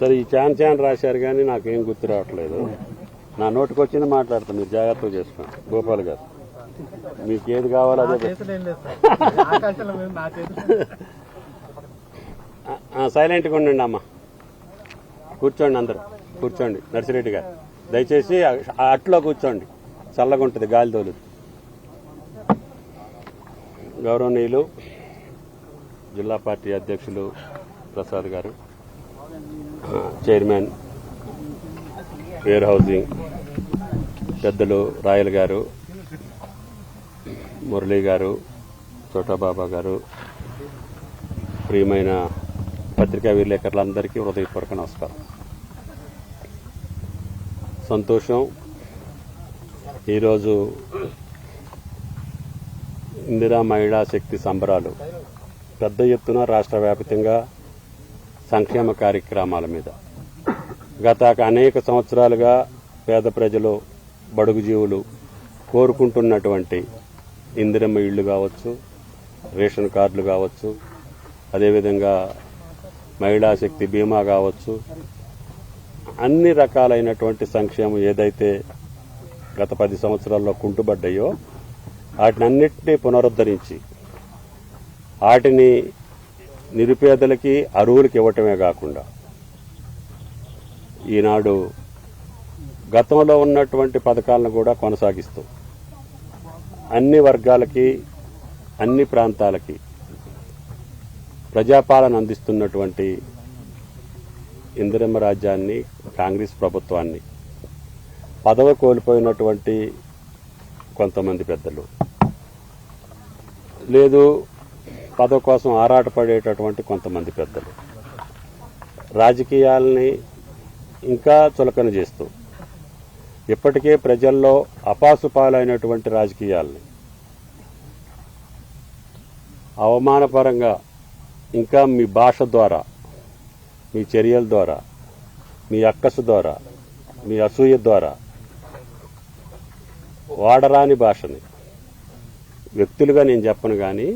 సరే ఈ చాన్ చాన్ రాశారు కానీ నాకేం గుర్తు రావట్లేదు. నా నోటికి వచ్చింది మాట్లాడతాను మీరు జాగ్రత్తగా చేసుకోండి. గోపాల్ గారు మీకు ఏది కావాలో అదే సైలెంట్గా ఉండండి అమ్మ. కూర్చోండి అందరూ కూర్చోండి. నర్సిరెడ్డి గారు దయచేసి అట్లో కూర్చోండి. చల్లగా ఉంటుంది గాలి తోలుది. గౌరవనీయులు జిల్లా పార్టీ అధ్యక్షులు Prasad garu chairman warehousing పెద్దలు రాయల్ గారు మురళీ గారు చోటాబాబా గారు ప్రియమైన పత్రికా విలేకరులందరికీ హృదయపూర్వక నమస్కారం. సంతోషం. ఈరోజు ఇందిరా మహిళా శక్తి సంబరాలు పెద్ద ఎత్తున రాష్ట్ర వ్యాప్తంగా సంక్షేమ కార్యక్రమాల మీద. గత అనేక సంవత్సరాలుగా పేద ప్రజలు బడుగు జీవులు కోరుకుంటున్నటువంటి ఇందిరమ్మ ఇళ్ళు కావచ్చు రేషన్ కార్డులు కావచ్చు అదేవిధంగా మహిళా శక్తి బీమా కావచ్చు అన్ని రకాలైనటువంటి సంక్షేమం ఏదైతే గత పది సంవత్సరాల్లో కుంటుబడ్డాయో వాటిని అన్నిటినీ పునరుద్ధరించి వాటిని నిరుపేదలకి అరువులకి ఇవ్వటమే కాకుండా ఈనాడు గతంలో ఉన్నటువంటి పథకాలను కూడా కొనసాగిస్తూ అన్ని వర్గాలకి అన్ని ప్రాంతాలకి ప్రజాపాలన అందిస్తున్నటువంటి ఇందిరమ్మ రాజ్యాన్ని కాంగ్రెస్ ప్రభుత్వాన్ని పదవి కోల్పోయినటువంటి కొంతమంది పెద్దలు. లేదు పదవి కోసం ఆరాటపడేటటువంటి కొంతమంది పెద్దలు. రాజకీయాలని ఇంకా చులకన చేస్తూ ఇప్పటికే ప్రజల్లో అపాసుపాలైనటువంటి రాజకీయాల్ని అవమానపరంగా ఇంకా మీ భాష ద్వారా మీ చర్యల ద్వారా మీ అక్కసు ద్వారా మీ అసూయ ద్వారా వాడరాని భాషని వ్యక్తులుగా నేను చెప్పను కానీ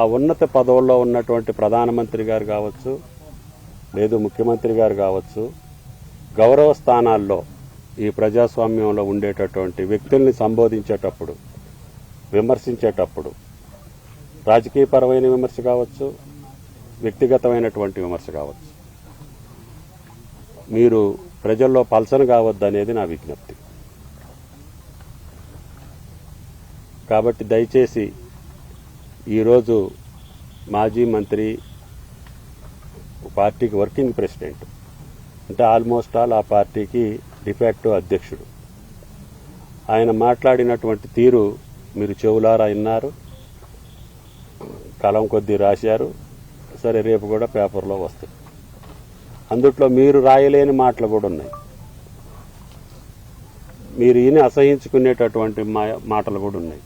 ఆ ఉన్నత పదవుల్లో ఉన్నటువంటి ప్రధానమంత్రి గారు కావచ్చు లేదు ముఖ్యమంత్రి గారు కావచ్చు గౌరవ స్థానాల్లో ఈ ప్రజాస్వామ్యంలో ఉండేటటువంటి వ్యక్తుల్ని సంబోధించేటప్పుడు విమర్శించేటప్పుడు రాజకీయపరమైన విమర్శ కావచ్చు వ్యక్తిగతమైనటువంటి విమర్శ కావచ్చు. మీరు ప్రజల్లో పల్సన కావద్దనేది నా విజ్ఞప్తి. కాబట్టి దయచేసి ఈరోజు మాజీ మంత్రి పార్టీకి వర్కింగ్ ప్రెసిడెంట్. అంటే ఆల్మోస్ట్ ఆల్ ఆ పార్టీకి డిఫాక్టో అధ్యక్షుడు. ఆయన మాట్లాడినటువంటి తీరు మీరు చెవులారా విన్నారు కలం కొద్దీ రాశారు సరే రేపు కూడా పేపర్లో వస్తాయి అందుట్లో మీరు రాయలేని మాటలు కూడా ఉన్నాయి. మీరు ఈయన అసహించుకునేటటువంటి మా- మాటలు కూడా ఉన్నాయి.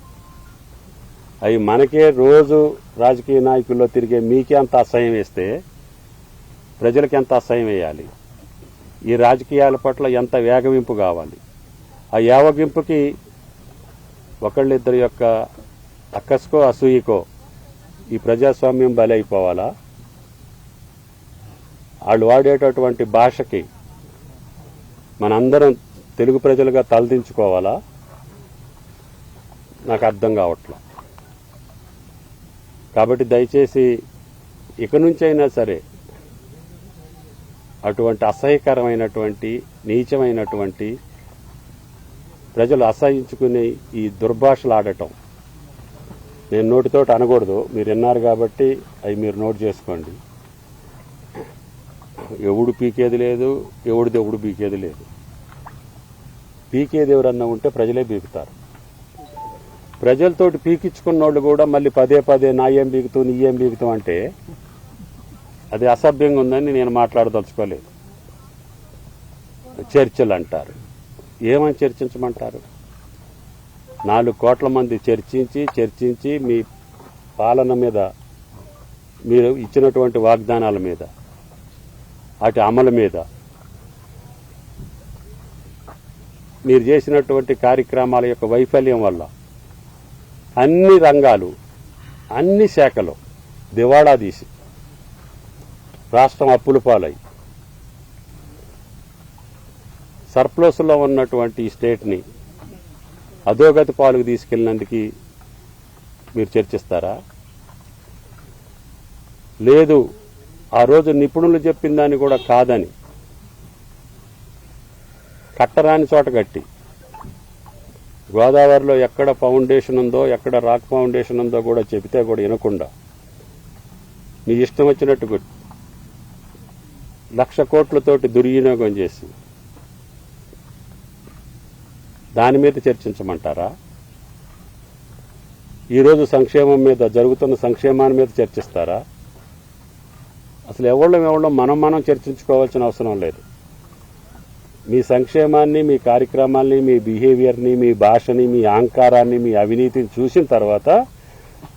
అవి మనకే రోజు రాజకీయ నాయకుల్లో తిరిగే మీకే అంత అసహ్యం వేస్తే ప్రజలకి ఎంత అసహ్యం వేయాలి? ఈ రాజకీయాల పట్ల ఎంత వేగవింపు కావాలి? ఆ యావగింపుకి ఒకళ్ళిద్దరి యొక్క అక్కస్కో అసూయకో ఈ ప్రజాస్వామ్యం బలైపోవాలా? వాళ్ళు వాడేటటువంటి భాషకి మనందరం తెలుగు ప్రజలుగా తలదించుకోవాలా? నాకు అర్థం కావట్లేదు కాబట్టి దయచేసి ఇక నుంచైనా సరే అటువంటి అసహ్యకరమైనటువంటి నీచమైనటువంటి ప్రజలు అసహించుకునే ఈ దుర్భాషలు ఆడటం నేను నోటితోటి అనకూడదు. మీరు విన్నారు కాబట్టి అవి మీరు నోట్ చేసుకోండి. ఎవడు పీకేది లేదు ఎవడిది ఎవడు పీకేది లేదు. పీకేది ఎవరన్నా ఉంటే ప్రజలే పీకుతారు ప్రజలతోటి పీకించుకున్న వాళ్ళు కూడా మళ్ళీ పదే పదే నా ఏం బీగుతూ నీ ఏం బీగుతూ అంటే అది అసభ్యంగా ఉందని నేను మాట్లాడదలుచుకోలేదు. చర్చలు అంటారు ఏమని చర్చించమంటారు? నాలుగు కోట్ల మంది చర్చించి చర్చించి మీ పాలన మీద మీరు ఇచ్చినటువంటి వాగ్దానాల మీద వాటి అమలు మీద మీరు చేసినటువంటి కార్యక్రమాల యొక్క వైఫల్యం వల్ల అన్ని రంగాలు అన్ని శాఖలు దివాడా తీసి రాష్ట్రం అప్పులు పాలై. సర్ప్లస్లో ఉన్నటువంటి ఈ స్టేట్ని అధోగతి పాలకు తీసుకెళ్ళినందుకు మీరు చర్చిస్తారా? లేదు ఆ రోజు నిపుణులు చెప్పిన దాన్ని కూడా కాదని. కట్టరాని చోట కట్టి. గోదావరిలో ఎక్కడ ఫౌండేషన్ ఉందో ఎక్కడ రాక్ ఫౌండేషన్ ఉందో కూడా చెబితే కూడా వినకుండా. మీ ఇష్టం వచ్చినట్టు లక్ష కోట్లతోటి దుర్వినియోగం చేసి. దాని మీద చర్చించమంటారా? ఈరోజు సంక్షేమం మీద జరుగుతున్న సంక్షేమాన్ని మీద చర్చిస్తారా? అసలు ఎవళ్ళం ఎవళ్ళం మనం మనం చర్చించుకోవాల్సిన అవసరం లేదు. మీ సంక్షేమాన్ని మీ కార్యక్రమాల్ని మీ బిహేవియర్ని మీ భాషని మీ అహంకారాన్ని మీ అవినీతిని చూసిన తర్వాత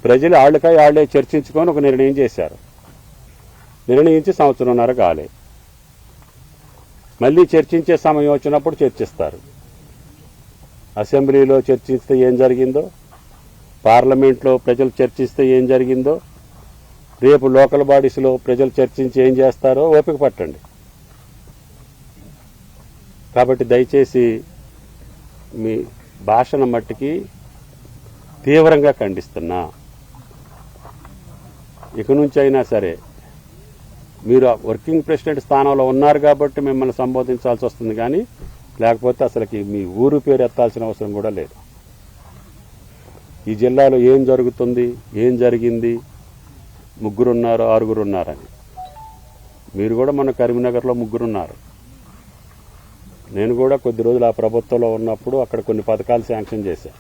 ప్రజలు ఆళ్ళకై ఆళ్ళే చర్చించుకొని ఒక నిర్ణయం చేశారు. నిర్ణయించి సంవత్సరంన్నర కాలే. మళ్ళీ చర్చించే సమయం వచ్చినప్పుడు చర్చిస్తారు. అసెంబ్లీలో చర్చిస్తే ఏం జరిగిందో పార్లమెంట్లో ప్రజలు చర్చిస్తే ఏం జరిగిందో రేపు లోకల్ బాడీస్లో ప్రజలు చర్చించి ఏం చేస్తారో ఓపిక పట్టండి. కాబట్టి దయచేసి మీ భాషను మట్టికి తీవ్రంగా ఖండిస్తున్నా. ఇక నుంచి అయినా సరే మీరు ఆ వర్కింగ్ ప్రెసిడెంట్ స్థానంలో ఉన్నారు కాబట్టి మిమ్మల్ని సంబోధించాల్సి వస్తుంది కానీ లేకపోతే అసలుకి మీ ఊరు పేరు ఎత్తాల్సిన అవసరం కూడా లేదు. ఈ జిల్లాలో ఏం జరుగుతుంది ఏం జరిగింది ముగ్గురున్నారు ఆరుగురున్నారని. మీరు కూడా మన కరీంనగర్లో ముగ్గురున్నారు. నేను కూడా కొద్ది రోజులు ఆ ప్రభుత్వంలో ఉన్నప్పుడు అక్కడ కొన్ని పథకాలు శాంక్షన్ చేశాను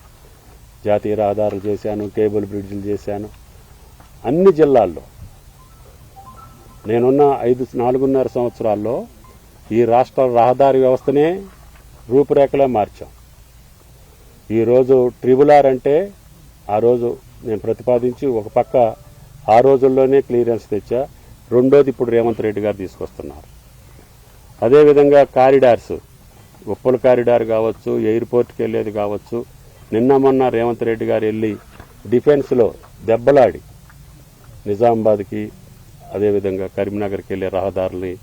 జాతీయ రహదారులు చేశాను కేబుల్ బ్రిడ్జ్లు చేశాను. అన్ని జిల్లాల్లో నేనున్న ఐదు నాలుగున్నర సంవత్సరాల్లో ఈ రాష్ట్ర రహదారి వ్యవస్థనే రూపురేఖలో మార్చాం. ఈరోజు ట్రిబుల్ ఆర్ అంటే ఆ రోజు నేను ప్రతిపాదించి ఒక పక్క ఆ రోజుల్లోనే క్లియరెన్స్ తెచ్చా. రెండోది ఇప్పుడు రేవంత్ రెడ్డి గారు తీసుకొస్తున్నారు. అదేవిధంగా కారిడార్స్ ఉప్పల కారిడార్ కావచ్చు ఎయిర్పోర్ట్కి వెళ్ళేది కావచ్చు. నిన్న మొన్న రేవంత్ రెడ్డి గారు వెళ్ళి డిఫెన్స్లో దెబ్బలాడి నిజామాబాద్కి అదేవిధంగా కరీంనగర్కి వెళ్ళే రహదారుల్ని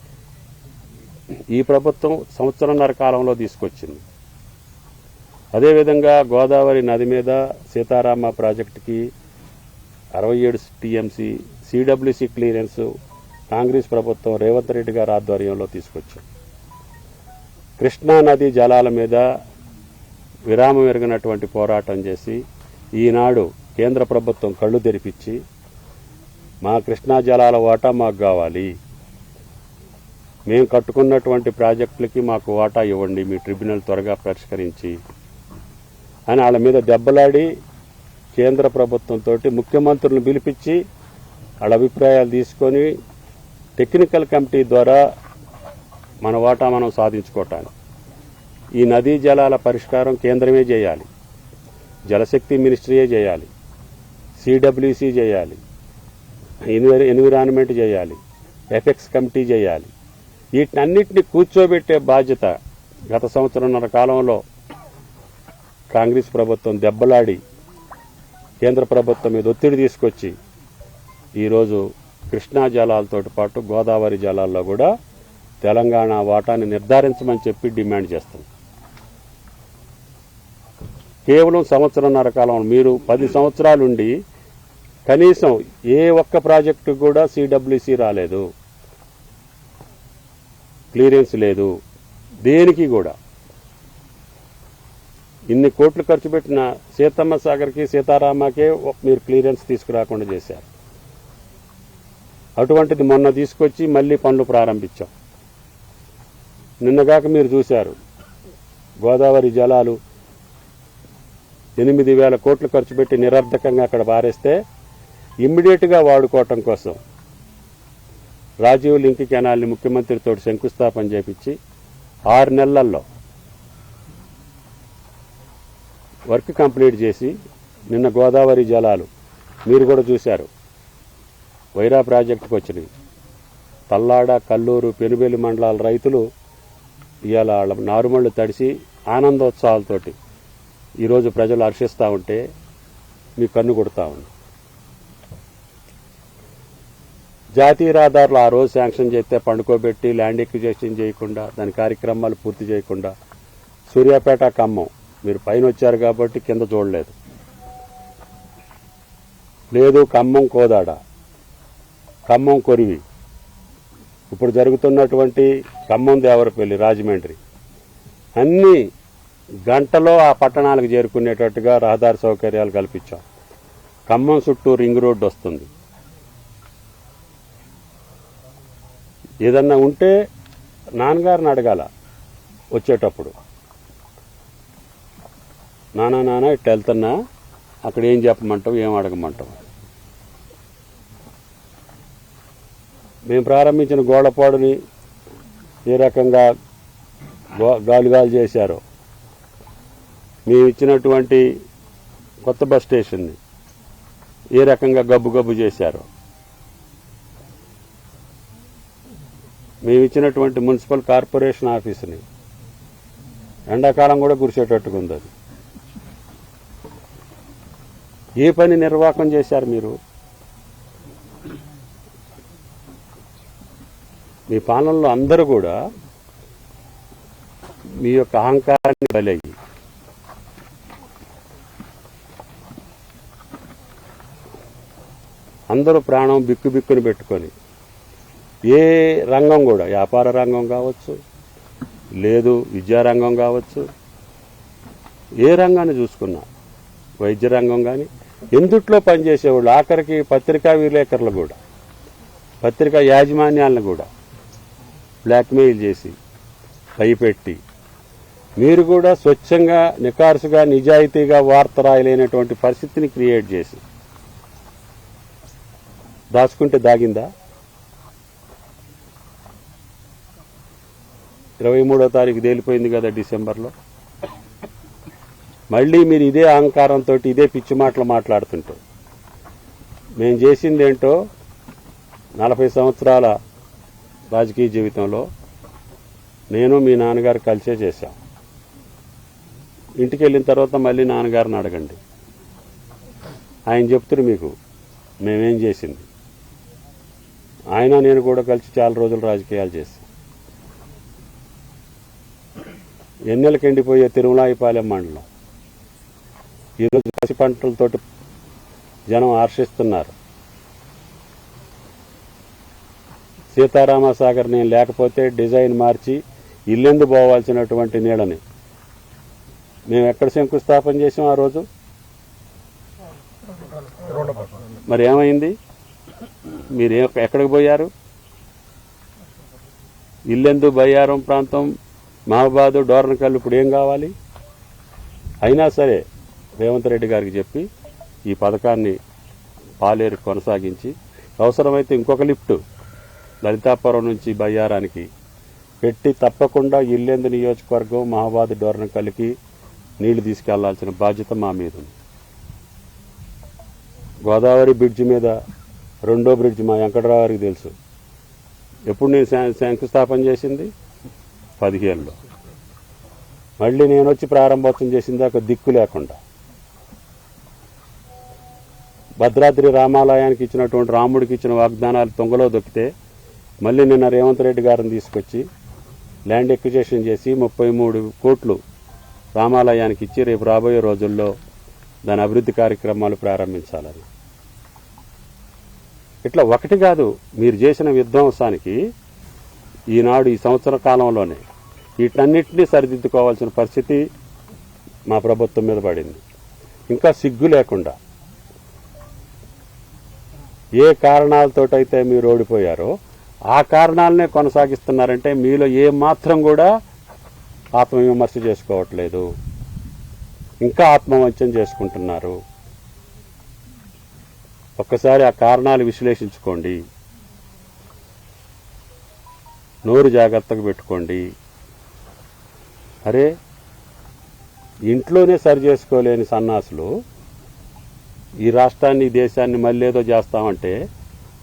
ఈ ప్రభుత్వం సంవత్సరంన్నర కాలంలో తీసుకొచ్చింది. అదేవిధంగా గోదావరి నది మీద సీతారామ ప్రాజెక్టుకి అరవై ఏడు టీఎంసీ సిడబ్ల్యూసి క్లియరెన్స్ కాంగ్రెస్ ప్రభుత్వం రేవంత్ రెడ్డి గారి ఆధ్వర్యంలో తీసుకొచ్చింది. కృష్ణానది జలాల మీద విరామం ఎరిగినటువంటి పోరాటం చేసి ఈనాడు కేంద్ర ప్రభుత్వం కళ్ళు తెరిపించి మా కృష్ణా జలాల వాటా మాకు కావాలి. మేము కట్టుకున్నటువంటి ప్రాజెక్టులకి మాకు వాటా ఇవ్వండి మీ ట్రిబ్యునల్ త్వరగా పరిష్కరించి అని వాళ్ళ మీద దెబ్బలాడి కేంద్ర ప్రభుత్వంతో ముఖ్యమంత్రులను పిలిపించి వాళ్ళ అభిప్రాయాలు తీసుకొని టెక్నికల్ కమిటీ ద్వారా మన వాటా మనం సాధించుకోవటానికి. ఈ నదీ జలాల పరిష్కారం కేంద్రమే చేయాలి. జలశక్తి మినిస్ట్రీయే చేయాలి. సిడబ్ల్యూసి చేయాలి. ఎన్విర ఎన్విరాన్మెంట్ చేయాలి. ఎఫెక్స్ కమిటీ చేయాలి. వీటన్నిటిని కూర్చోబెట్టే బాధ్యత గత సంవత్సరంన్నర కాలంలో కాంగ్రెస్ ప్రభుత్వం దెబ్బలాడి కేంద్ర ప్రభుత్వం మీద ఒత్తిడి తీసుకొచ్చి ఈరోజు కృష్ణా జలాలతో పాటు గోదావరి జలాల్లో కూడా తెలంగాణ వాటాని నిర్ధారించమని చెప్పి డిమాండ్ చేస్తాం. కేవలం సంవత్సరంన్నర కాలం మీరు పది సంవత్సరాలుండి కనీసం ఏ ఒక్క ప్రాజెక్టు కూడా సిడబ్ల్యూసి రాలేదు. క్లియరెన్స్ లేదు. దేనికి కూడా? ఇన్ని కోట్లు ఖర్చు పెట్టిన సీతమ్మ సాగర్కి సీతారామకే మీరు క్లియరెన్స్ తీసుకురాకుండా చేశారు. అటువంటిది మొన్న తీసుకొచ్చి మళ్ళీ పనులు ప్రారంభించాం. నిన్నగాక మీరు చూశారు. గోదావరి జలాలు ఎనిమిది వేల కోట్లు ఖర్చు పెట్టి నిరర్ధకంగా అక్కడ పారేస్తే ఇమ్మీడియట్గా వాడుకోవటం కోసం రాజీవ్ లింక్ కెనాల్ని ముఖ్యమంత్రితో శంకుస్థాపన చేపించి ఆరు నెలల్లో వర్క్ కంప్లీట్ చేసి నిన్న గోదావరి జలాలు మీరు కూడా చూశారు. వైరా ప్రాజెక్టుకు వచ్చినాయి తల్లాడ కల్లూరు పెనుబెల్లి మండలాల రైతులు ఇవాళ వాళ్ళ నారుమళ్ళు తడిసి ఆనందోత్సవాలతోటి ఈరోజు ప్రజలు హర్షిస్తూ ఉంటే మీ కన్ను కొడతా ఉంది. జాతీయ రహదారులు ఆ రోజు శాంక్షన్ చేస్తే పండుకోబెట్టి ల్యాండ్ ఎక్విజేషన్ చేయకుండా దాని కార్యక్రమాలు పూర్తి చేయకుండా సూర్యాపేట ఖమ్మం మీరు పైన వచ్చారు కాబట్టి కింద చూడలేదు. లేదు ఖమ్మం కోదాడ ఖమ్మం కొరివి ఇప్పుడు జరుగుతున్నటువంటి ఖమ్మం దేవరపల్లి రాజమండ్రి. అన్ని గంటలో ఆ పట్టణాలకు చేరుకునేటట్టుగా రహదారి సౌకర్యాలు కల్పించాం. ఖమ్మం చుట్టూ రింగ్ రోడ్డు వస్తుంది. ఏదన్నా ఉంటే నాన్నగారిని అడగాల వచ్చేటప్పుడు. నానా నాన్న ఇట్లా వెళ్తున్నా. అక్కడ ఏం చెప్పమంటావు ఏం అడగమంటావు? మేము ప్రారంభించిన గోడపాడుని ఏ రకంగా గా- గాలిగాలు చేశారో. మేము ఇచ్చినటువంటి కొత్త బస్ స్టేషన్ని ఏ రకంగా గబ్బు గబ్బు చేశారో. మేము ఇచ్చినటువంటి మున్సిపల్ కార్పొరేషన్ ఆఫీస్ని ఎండాకాలం కూడా కురిసేటట్టుకుంది అది. ఏ పని నిర్వాహకం చేశారు మీరు? మీ పాలనలో అందరూ కూడా మీ యొక్క అహంకారాన్ని బలయ్యి. అందరూ ప్రాణం బిక్కుబిక్కుని పెట్టుకొని ఏ రంగం కూడా వ్యాపార రంగం కావచ్చు లేదు విద్యారంగం కావచ్చు ఏ రంగాన్ని చూసుకున్నా వైద్య రంగం కానీ ఎందుట్లో పనిచేసేవాళ్ళు ఆఖరికి పత్రికా విలేకరులు కూడా పత్రికా యాజమాన్యాలను కూడా. బ్లాక్మెయిల్ చేసి భయపెట్టి మీరు కూడా స్వచ్ఛంగా నికార్సుగా నిజాయితీగా వార్త రాయలేనటువంటి పరిస్థితిని క్రియేట్ చేసి దాచుకుంటే దాగిందా? ఇరవై మూడో తారీఖు తేలిపోయింది కదా డిసెంబర్లో. మళ్ళీ మీరు ఇదే అహంకారంతో ఇదే పిచ్చి మాటలు మాట్లాడుతుంటారు మేము చేసింది ఏంటో నలభై సంవత్సరాల రాజకీయ జీవితంలో నేను మీ నాన్నగారు కలిసే చేశాం. ఇంటికి వెళ్ళిన తర్వాత మళ్ళీ నాన్నగారిని అడగండి. ఆయన చెప్తున్నారు మీకు మేమేం చేసింది? ఆయన నేను కూడా కలిసి చాలా రోజులు రాజకీయాలు చేశాం. ఎన్నెలకి ఎండిపోయే తిరుమలాయిపాలెం మండలం. ఈరోజు పసి పంటలతోటి జనం ఆర్షిస్తున్నారు. సీతారామసాగర్ నేను లేకపోతే డిజైన్ మార్చి ఇల్లెందు పోవాల్సినటువంటి నీళ్ళని? మేము ఎక్కడ శంకుస్థాపన చేసాం ఆ రోజు? మరి ఏమైంది? మీరు ఎక్కడికి పోయారు? ఇల్లెందు బయ్యారం ప్రాంతం మహాబాదు డోర్నకల్లు ఇప్పుడు ఏం కావాలి? అయినా సరే రేవంత్ రెడ్డి గారికి చెప్పి ఈ పథకాన్ని పాలేరు కొనసాగించి అవసరమైతే ఇంకొక లిఫ్ట్ లలితాపురం నుంచి బయ్యారానికి. పెట్టి తప్పకుండా ఇల్లేందు నియోజకవర్గం మహాబాద్ డోర్నకల్కి నీళ్ళు తీసుకెళ్ళాల్సిన బాధ్యత మా మీద ఉంది. గోదావరి బ్రిడ్జ్ మీద రెండో బ్రిడ్జ్ మా వెంకటరావు తెలుసు. ఎప్పుడు నేను శంకుస్థాపన చేసింది? పదిహేనులో. మళ్ళీ నేను వచ్చి ప్రారంభోత్సవం చేసింది ఒక దిక్కు లేకుండా. భద్రాద్రి రామాలయానికి ఇచ్చినటువంటి రాముడికి ఇచ్చిన వాగ్దానాలు తొంగలో దొక్కితే మళ్ళీ నిన్న రేవంత్ రెడ్డి గారిని తీసుకొచ్చి ల్యాండ్ ఎక్విజేషన్ చేసి ముప్పై మూడు కోట్లు రామాలయానికి ఇచ్చి రేపు రాబోయే రోజుల్లో దాని అభివృద్ధి కార్యక్రమాలు ప్రారంభించాలని. ఇట్లా ఒకటి కాదు మీరు చేసిన విధ్వంసానికి ఈనాడు ఈ సంవత్సర కాలంలోనే వీటన్నిటినీ సరిదిద్దుకోవాల్సిన పరిస్థితి మా ప్రభుత్వం మీద పడింది. ఇంకా సిగ్గు లేకుండా ఏ కారణాలతోటైతే మీరు ఓడిపోయారో ఆ కారణాలనే కొనసాగిస్తున్నారంటే మీలో ఏ మాత్రం కూడా ఆత్మవిమర్శ చేసుకోవట్లేదు. ఇంకా ఆత్మవంచం చేసుకుంటున్నారు. ఒక్కసారి ఆ కారణాలు విశ్లేషించుకోండి. నోరు జాగ్రత్తగా పెట్టుకోండి. అరే ఇంట్లోనే సరి చేసుకోలేని సన్నాసులు ఈ రాష్ట్రాన్ని దేశాన్ని మళ్ళీ ఏదో చేస్తామంటే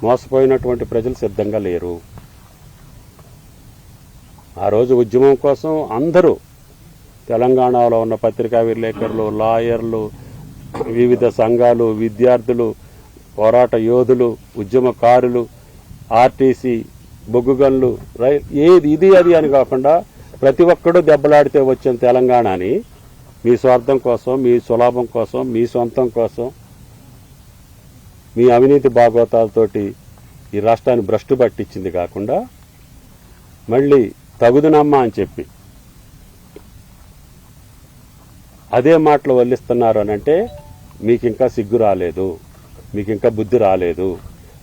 మోసపోయినటువంటి ప్రజలు సిద్ధంగా లేరు. ఆ రోజు ఉద్యమం కోసం అందరూ తెలంగాణలో ఉన్న పత్రికా విలేకరులు లాయర్లు వివిధ సంఘాలు విద్యార్థులు పోరాట యోధులు ఉద్యమకారులు ఆర్టీసీ బొగ్గుగన్లు ఏది ఇది అది అని కాకుండా ప్రతి ఒక్కడూ దెబ్బలాడితే వచ్చిన తెలంగాణని. మీ స్వార్థం కోసం మీ సులాభం కోసం మీ సొంతం కోసం మీ అవినీతి భాగవతాలతోటి ఈ రాష్ట్రాన్ని భ్రష్టు పట్టించింది కాకుండా మళ్ళీ తగుదునమ్మా అని చెప్పి అదే మాటలు వల్లిస్తున్నారు అని అంటే మీకు ఇంకా సిగ్గు రాలేదు మీకు ఇంకా బుద్ధి రాలేదు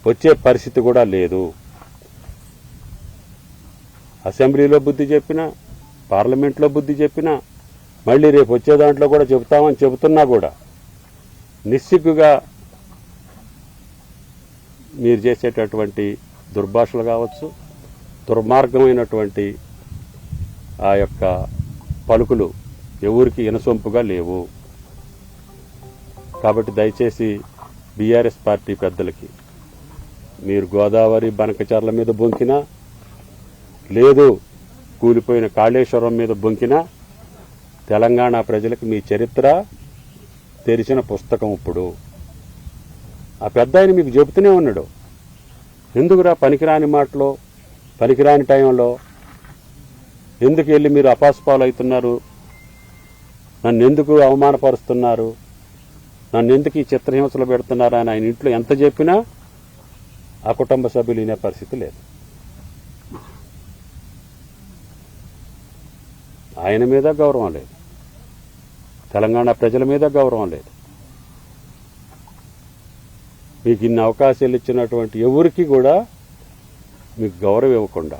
వచ్చే పరిస్థితి కూడా లేదు. అసెంబ్లీలో బుద్ధి చెప్పినా పార్లమెంట్లో బుద్ధి చెప్పినా మళ్ళీ రేపు వచ్చే దాంట్లో కూడా చెబుతామని చెబుతున్నా కూడా నిస్సిగ్గుగా మీరు చేసేటటువంటి దుర్భాషలు కావచ్చు దుర్మార్గమైనటువంటి ఆ యొక్క పలుకులు ఎవరికి ఇనసొంపుగా లేవు. కాబట్టి దయచేసి బీఆర్ఎస్ పార్టీ పెద్దలకి మీరు గోదావరి బనకచర్ల మీద బొంకినా లేదు కూలిపోయిన కాళేశ్వరం మీద బొంకినా తెలంగాణ ప్రజలకు మీ చరిత్ర తెరిచిన పుస్తకం ఇప్పుడు. ఆ పెద్ద ఆయన మీకు చెబుతూనే ఉన్నాడు. ఎందుకురా పనికిరాని మాటలో పనికిరాని టైంలో? ఎందుకు వెళ్ళి మీరు అపాస్పాలు అవుతున్నారు నన్ను ఎందుకు అవమానపరుస్తున్నారు? నన్ను ఎందుకు ఈ చిత్రహింసలు పెడుతున్నారు అని ఆయన ఇంట్లో ఎంత చెప్పినా ఆ కుటుంబ సభ్యులు వినే పరిస్థితి లేదు. ఆయన మీద గౌరవం లేదు. తెలంగాణ ప్రజల మీద గౌరవం లేదు. మీకు ఇన్ని అవకాశాలు ఇచ్చినటువంటి ఎవరికి కూడా మీకు గౌరవం ఇవ్వకుండా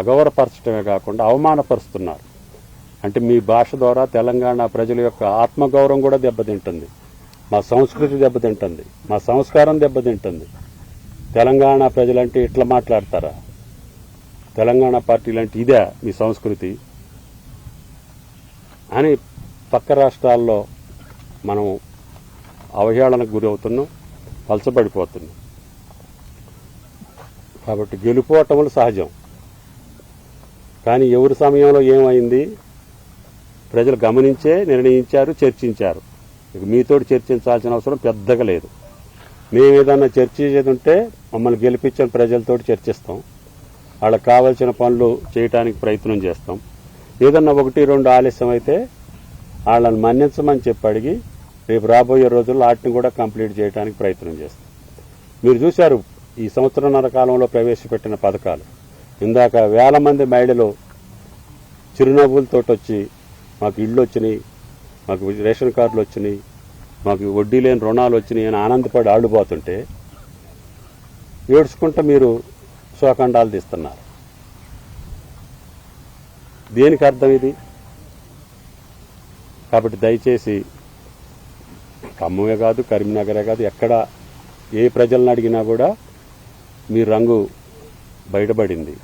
అగౌరవపరచడమే కాకుండా అవమానపరుస్తున్నారు. అంటే మీ భాష ద్వారా తెలంగాణ ప్రజల యొక్క ఆత్మగౌరవం కూడా దెబ్బతింటుంది. మా సంస్కృతి దెబ్బతింటుంది. మా సంస్కారం దెబ్బతింటుంది. తెలంగాణ ప్రజలంటే ఇట్లా మాట్లాడతారా? తెలంగాణ పార్టీలంటే ఇదే మీ సంస్కృతి అని పక్క రాష్ట్రాల్లో మనం అవహేళనకు గురి అవుతున్నాం పలచబడిపోతున్నాం కాబట్టి గెలుపోవటములు సహజం. కానీ ఎవరి సమయంలో ఏమైంది? ప్రజలు గమనించే నిర్ణయించారు చర్చించారు. ఇక మీతోటి చర్చించాల్సిన అవసరం పెద్దగా లేదు. మేము ఏదన్నా చర్చించేది ఉంటే మమ్మల్ని గెలిపించిన ప్రజలతో చర్చిస్తాం. వాళ్ళకి కావాల్సిన పనులు చేయడానికి ప్రయత్నం చేస్తాం. ఏదన్నా ఒకటి రెండు ఆలస్యం అయితే వాళ్ళని మన్నించమని చెప్పి అడిగి రేపు రాబోయే రోజుల్లో వాటిని కూడా కంప్లీట్ చేయడానికి ప్రయత్నం చేస్తాం. మీరు చూశారు ఈ సంవత్సరంన్నర కాలంలో ప్రవేశపెట్టిన పథకాలు. ఇందాక వేల మంది మహిళలు చిరునవ్వులతో వచ్చి మాకు ఇళ్ళు వచ్చినాయి మాకు రేషన్ కార్డులు వచ్చినాయి మాకు వడ్డీ లేని రుణాలు వచ్చినాయి అని ఆనందపడి ఆడుపోతుంటే ఏడ్చుకుంటూ మీరు శోఖండాలు తీస్తున్నారు. దేనికి అర్థం ఇది? కాబట్టి దయచేసి ఖమ్మమే కాదు కరీంనగరే కాదు ఎక్కడ ఏ ప్రజలను అడిగినా కూడా మీ రంగు బయటపడింది.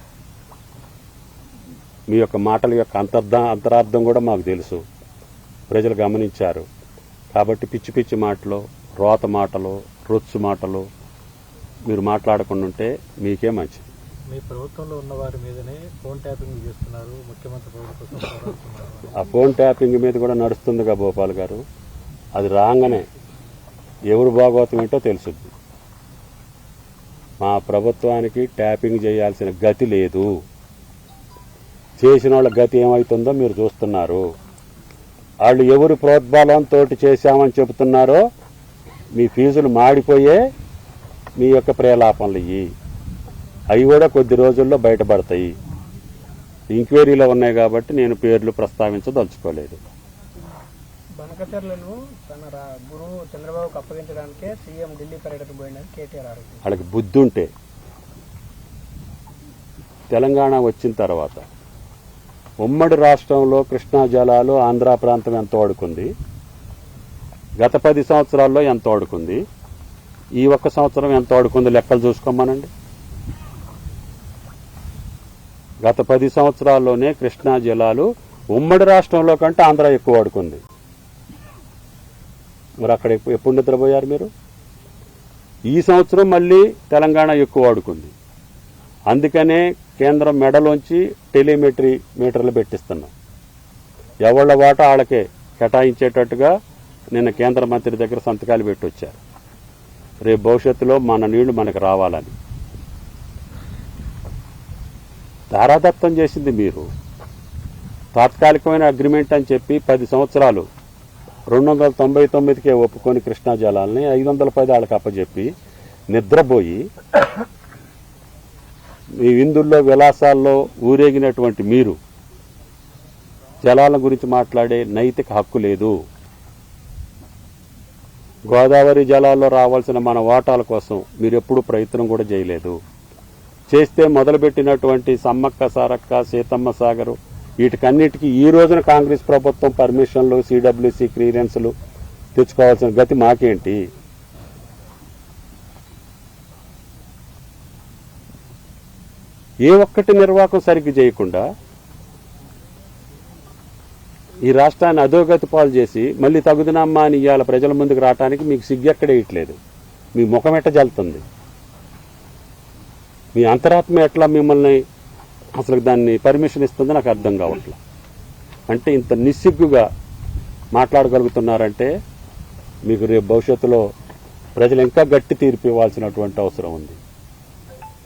మీ యొక్క మాటల యొక్క అంతర్ధ అంతరార్థం కూడా మాకు తెలుసు. ప్రజలు గమనించారు. కాబట్టి పిచ్చి పిచ్చి మాటలు రోత మాటలు రొచ్చు మాటలు మీరు మాట్లాడకుండా ఉంటే మీకే మంచిది. మీ ప్రభుత్వంలో ఉన్న వారి మీదనే ఫోన్ ట్యాపింగ్ చేస్తున్నారు. ముఖ్యమంత్రి. ఆ ఫోన్ ట్యాపింగ్ మీద కూడా నడుస్తుందిగా భోపాల్ గారు. అది రాగానే ఎవరు భాగవతం ఏంటో తెలుసుద్ది. మా ప్రభుత్వానికి ట్యాపింగ్ చేయాల్సిన గతి లేదు. చేసిన వాళ్ళ గతి ఏమవుతుందో మీరు చూస్తున్నారు. వాళ్ళు ఎవరు ప్రోద్బలంతో చేశామని చెబుతున్నారో మీ ఫీజులు మాడిపోయే మీ యొక్క ప్రేలాపనలు ఇవి అవి కూడా కొద్ది రోజుల్లో బయటపడతాయి. ఎంక్వైరీలో ఉన్నాయి కాబట్టి నేను పేర్లు ప్రస్తావించదలుచుకోలేదు. బనకచర్లను తన గురువు చంద్రబాబుకు అప్పగించడానికే సీఎం ఢిల్లీ పర్యటన పోయిందని కేటీఆర్ ఆరోపించారు. వాళ్ళకి బుద్ధి ఉంటే తెలంగాణ వచ్చిన తర్వాత ఉమ్మడి రాష్ట్రంలో కృష్ణా జలాలు ఆంధ్ర ప్రాంతం ఎంత వాడుకుంది? గత పది సంవత్సరాల్లో ఎంత వాడుకుంది? ఈ ఒక్క సంవత్సరం ఎంత వాడుకుంది? లెక్కలు చూసుకోమనండి. గత పది సంవత్సరాల్లోనే కృష్ణా జలాలు ఉమ్మడి రాష్ట్రంలో కంటే ఆంధ్ర ఎక్కువ వాడుకుంది. మరి అక్కడ ఎప్పుడు నిద్రపోయారు మీరు? ఈ సంవత్సరం మళ్ళీ తెలంగాణ ఎక్కువ వాడుకుంది. అందుకనే కేంద్రం మెడలోంచి టెలిమెట్రీ మీటర్లు పెట్టిస్తున్నాం. ఎవళ్ళ వాట వాళ్ళకే కేటాయించేటట్టుగా నిన్న కేంద్ర మంత్రి దగ్గర సంతకాలు పెట్టి వచ్చారు రేపు భవిష్యత్తులో మన నీళ్ళు మనకు రావాలని. ధారాదత్తం చేసింది మీరు. తాత్కాలికమైన అగ్రిమెంట్ అని చెప్పి పది సంవత్సరాలు రెండు వందల తొంభై తొమ్మిదికే ఒప్పుకొని కృష్ణా జలాల్ని ఐదు వందల పది వాళ్ళకి అప్పచెప్పి నిద్రపోయి మీ విందుల్లో విలాసాల్లో ఊరేగినటువంటి మీరు జలాల గురించి మాట్లాడే నైతిక హక్కు లేదు. గోదావరి జలాల్లో రావాల్సిన మన వాటాల కోసం మీరు ఎప్పుడూ ప్రయత్నం కూడా చేయలేదు. చేస్తే మొదలుపెట్టినటువంటి సమ్మక్క సారక్క సీతమ్మ సాగరు వీటికన్నిటికీ ఈ రోజున కాంగ్రెస్ ప్రభుత్వం పర్మిషన్లు సిడబ్ల్యూసి క్లియరెన్స్లు తెచ్చుకోవాల్సిన గతి మాకేంటి? ఏ ఒక్కటి నిర్వాహకం సరిగ్గా చేయకుండా ఈ రాష్ట్రాన్ని అధోగతి పాలు చేసి మళ్ళీ తగుదనమ్మా అని ఇవాళ ప్రజల ముందుకు రావడానికి మీకు సిగ్గెక్కడేయట్లేదు మీ ముఖం ఎట్ట జల్తుంది మీ అంతరాత్మ ఎట్లా మిమ్మల్ని అసలు దాన్ని పర్మిషన్ ఇస్తుందో నాకు అర్థం కావట్లేదు అంటే ఇంత నిస్సిగ్గుగా మాట్లాడగలుగుతున్నారంటే మీకు రేపు భవిష్యత్తులో ప్రజలు ఇంకా గట్టి తీర్పు ఇవ్వాల్సినటువంటి అవసరం ఉంది.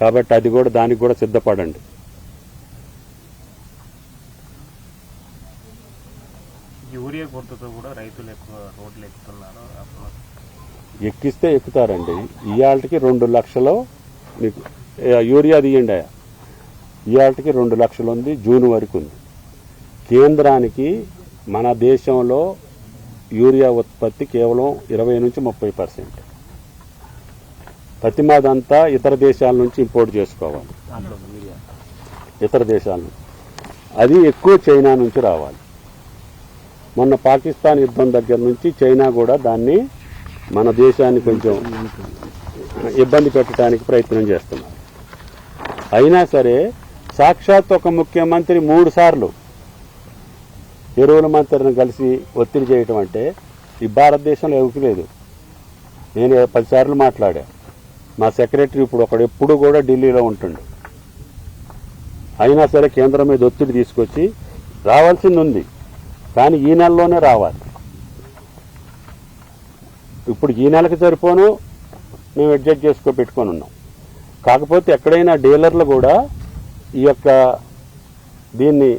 కాబట్టి అది కూడా దానికి కూడా సిద్ధపడండి. యూరియా కొరతతో కూడా రైతులు ఎక్కువ రోడ్లు ఎక్కుతున్నారు. అసలు ఎక్కిస్తే ఎక్కుతారండి. ఇవాళకి రెండు లక్షలు మీకు యూరియా తీయండి ఇవాటికి రెండు లక్షలు ఉంది జూన్ వరకు ఉంది కేంద్రానికి మన దేశంలో యూరియా ఉత్పత్తి కేవలం ఇరవై నుంచి ముప్పై పర్సెంట్. ప్రతిమాదంతా ఇతర దేశాల నుంచి ఇంపోర్ట్ చేసుకోవాలి. ఇతర దేశాల నుంచి. అది ఎక్కువ చైనా నుంచి రావాలి. మొన్న పాకిస్తాన్ యుద్ధం దగ్గర నుంచి చైనా కూడా దాన్ని మన దేశాన్ని కొంచెం ఇబ్బంది పెట్టడానికి ప్రయత్నం చేస్తున్నారు. అయినా సరే సాక్షాత్ ఒక ముఖ్యమంత్రి మూడు సార్లు ఎరువుల మంత్రిని కలిసి ఒత్తిడి చేయటం అంటే ఈ భారతదేశంలో ఎవరికి లేదు. నేను పదిసార్లు మాట్లాడా. మా సెక్రటరీ ఇప్పుడు ఒకడు ఎప్పుడు కూడా ఢిల్లీలో ఉంటుండు. అయినా సరే కేంద్రం మీద ఒత్తిడి తీసుకొచ్చి రావాల్సింది ఉంది కానీ ఈ నెలలోనే రావాలి. ఇప్పుడు ఈ నెలకి సరిపోను. మేము అడ్జస్ట్ చేసుకో పెట్టుకొని ఉన్నాం. కాకపోతే ఎక్కడైనా డీలర్లు కూడా ఈ యొక్క దీన్ని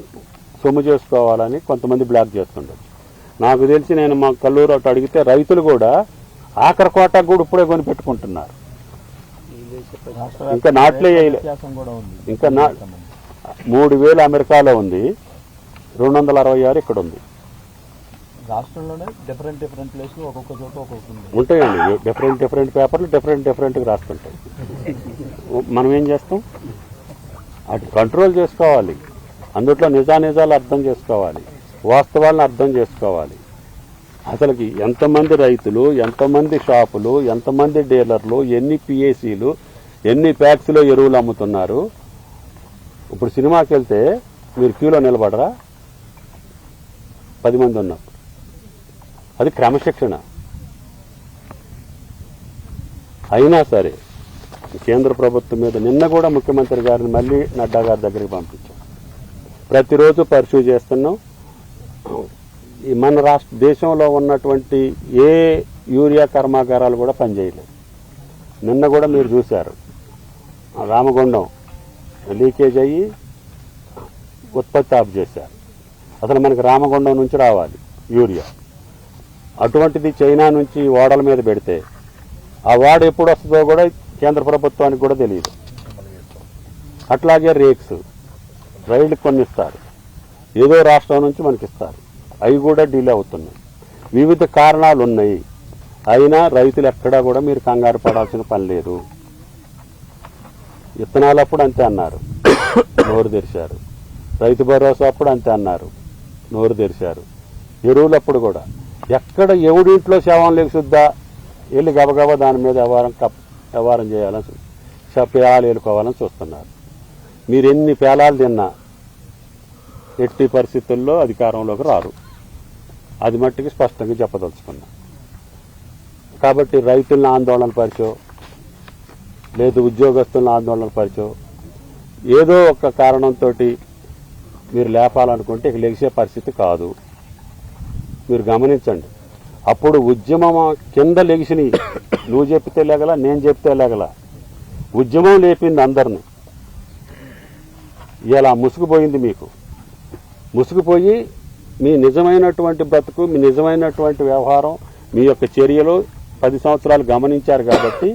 సొమ్ము చేసుకోవాలని కొంతమంది బ్లాక్ చేస్తుండొచ్చు. నాకు తెలిసి నేను మా కల్లూరు అటు అడిగితే రైతులు కూడా ఆఖరి కోటాకు కూడా ఇప్పుడే కొని పెట్టుకుంటున్నారు. ఇంకా నాట్లే ఇంకా నా మూడు వేలు అమెరికాలో ఉంది. రెండు వందల అరవై ఆరు ఇక్కడ ఉంది. రాష్ట్రంలోనే డిఫరెంట్ డిఫరెంట్ ప్లేస్ ఒక్కొక్క చోట ఒక్కొక్క ఉంటాయండి. డిఫరెంట్ డిఫరెంట్ పేపర్లు డిఫరెంట్ డిఫరెంట్గా రాస్తుంటాయి. మనం ఏం చేస్తాం? అటు కంట్రోల్ చేసుకోవాలి. అందుట్లో నిజానిజాలు అర్థం చేసుకోవాలి. వాస్తవాలను అర్థం చేసుకోవాలి. అసలుకి ఎంతమంది రైతులు ఎంతమంది షాపులు ఎంతమంది డీలర్లు ఎన్ని పిఏసీలు ఎన్ని ప్యాక్స్లో ఎరువులు అమ్ముతున్నారు? ఇప్పుడు సినిమాకి వెళ్తే మీరు క్యూలో నిలబడరా? పది మంది ఉన్నారు. అది క్రమశిక్షణ. అయినా సరే కేంద్ర ప్రభుత్వం మీద నిన్న కూడా ముఖ్యమంత్రి గారిని మళ్ళీ నడ్డా గారి దగ్గరికి పంపించాం. ప్రతిరోజు పర్సూ చేస్తున్నాం. ఈ మన రాష్ట్ర దేశంలో ఉన్నటువంటి ఏ యూరియా కర్మాగారాలు కూడా పనిచేయలేదు. నిన్న కూడా మీరు చూశారు. రామగుండం లీకేజ్ అయ్యి ఉత్పత్తి ఆఫ్ చేశారు. అసలు మనకి రామగుండం నుంచి రావాలి యూరియా. అటువంటిది చైనా నుంచి ఓడల మీద పెడితే ఆ వాడ ఎప్పుడు వస్తుందో కూడా కేంద్ర ప్రభుత్వానికి కూడా తెలియదు. అట్లాగే రేక్స్ రైళ్ళు కొన్ని ఇస్తారు ఏదో రాష్ట్రం నుంచి మనకి ఇస్తారు అవి కూడా డిలే అవుతున్నాయి. వివిధ కారణాలు ఉన్నాయి అయినా రైతులు ఎక్కడా కూడా మీరు కంగారు పడాల్సిన పని లేదు. విత్తనాలప్పుడు అంతే అన్నారు. నోరు తెరిచారు. రైతు భరోసా అప్పుడు అంతే అన్నారు. నోరు తెరిచారు. ఎరువులప్పుడు కూడా. ఎక్కడ ఎవడింట్లో శవం లేకుద్దా వెళ్ళి గబగబా దాని మీద వ్యవహారం కప్ప వ్యవహారం చేయాలని పేలాలు ఏలుకోవాలని చూస్తున్నారు. మీరు ఎన్ని పేలాలు తిన్నా ఎట్టి పరిస్థితుల్లో అధికారంలోకి రారు. అది మట్టికి స్పష్టంగా చెప్పదలుచుకున్నా. కాబట్టి రైతులను ఆందోళన పరిచో లేదు ఉద్యోగస్తులను ఆందోళన పరిచో ఏదో ఒక కారణంతో మీరు లేపాలనుకుంటే ఇక లెగిసే పరిస్థితి కాదు. మీరు గమనించండి. అప్పుడు ఉద్యమం కింద లెగిసినాయి నువ్వు చెప్తే లేగల నేను చెప్తే లేగల. ఉద్యమం లేపింది అందరిని. ఇలా ముసుగుపోయింది మీకు. ముసుగుపోయి మీ నిజమైనటువంటి బ్రతుకు మీ నిజమైనటువంటి వ్యవహారం మీ యొక్క చర్యలు పది సంవత్సరాలు గమనించారు కాబట్టి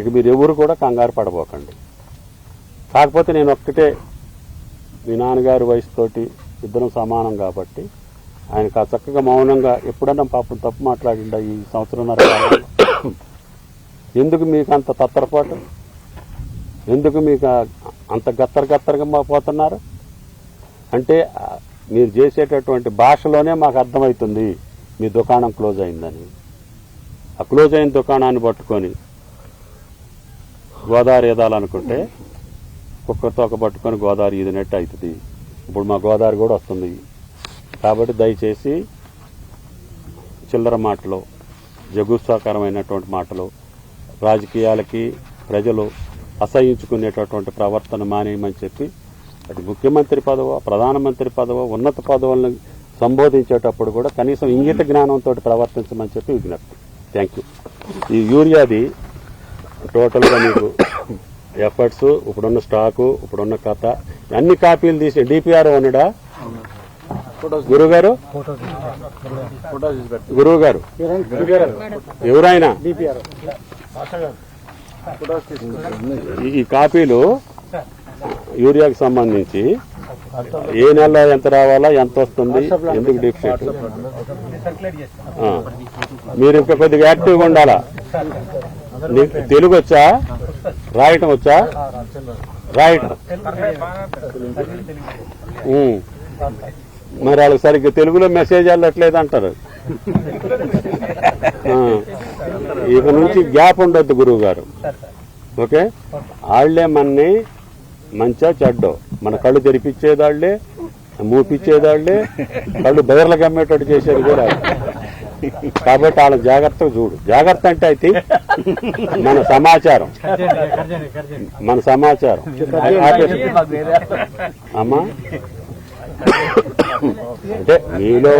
ఇక మీరు ఎవరు కూడా కంగారు పడబోకండి. కాకపోతే నేను ఒక్కటే మీ నాన్నగారి వయసుతోటి ఇద్దరం సమానం కాబట్టి ఆయనకు ఆ చక్కగా మౌనంగా ఎప్పుడన్నా పాపం తప్పు మాట్లాడిండ ఈ సంవత్సరంన్నర ఎందుకు మీకు అంత తత్తరపాటు? ఎందుకు మీకు అంత గత్తర గత్తరగా మా పోతున్నారు? అంటే మీరు చేసేటటువంటి భాషలోనే మాకు అర్థమవుతుంది మీ దుకాణం క్లోజ్ అయిందని. ఆ క్లోజ్ అయిన దుకాణాన్ని పట్టుకొని గోదావరి ఏదాలనుకుంటే కుక్క తోక పట్టుకొని గోదావరి ఈదినట్టు అవుతుంది. ఇప్పుడు మా గోదావరి కూడా వస్తుంది. కాబట్టి దయచేసి చిల్లర మాటలు జగుత్సాకరమైనటువంటి మాటలు రాజకీయాలకి ప్రజలు అసహించుకునేటటువంటి ప్రవర్తన మానేయమని చెప్పి అది ముఖ్యమంత్రి పదవో ప్రధానమంత్రి పదవో ఉన్నత పదవులను సంబోధించేటప్పుడు కూడా కనీసం ఇంగిత జ్ఞానంతో ప్రవర్తించమని చెప్పి విజ్ఞప్తి. థ్యాంక్ యూ ఈ యూరియాది టోటల్గా మీకు ఎఫర్ట్స్ ఇప్పుడున్న స్టాకు ఇప్పుడున్న కథ అన్ని కాపీలు తీసి డిపిఆర్ ఉన్నడా? గురువు గారు గురువు గారు. ఎవరైనా ఈ- కాపీలు యూరియాకి సంబంధించి ఏ నెలలో ఎంత రావాలా ఎంత వస్తుంది ఎందుకు ఆ. మీరు ఇంకా కొద్దిగా యాక్టివ్గా ఉండాలా? తెలుగు వచ్చా? రాయటం వచ్చా? రాయటం. మరి వాళ్ళకి సరిగ్గా తెలుగులో మెసేజ్ వెళ్ళట్లేదు అంటారు. ఇక నుంచి గ్యాప్ ఉండొద్దు గురువు గారు ఓకే? వాళ్ళే మనని మంచా చెడ్డో. మన కళ్ళు తెరిపించేదాళ్ళే మూపిచ్చేదాళ్ళే కళ్ళు బయర్లు గమ్మేటట్టు చేసేది కూడా కాబట్టి వాళ్ళ జాగ్రత్తగా చూడు. జాగ్రత్త అంటే అయితే మన సమాచారం. మన సమాచారం. ఆపేసి. అమ్మా అంటే మీలో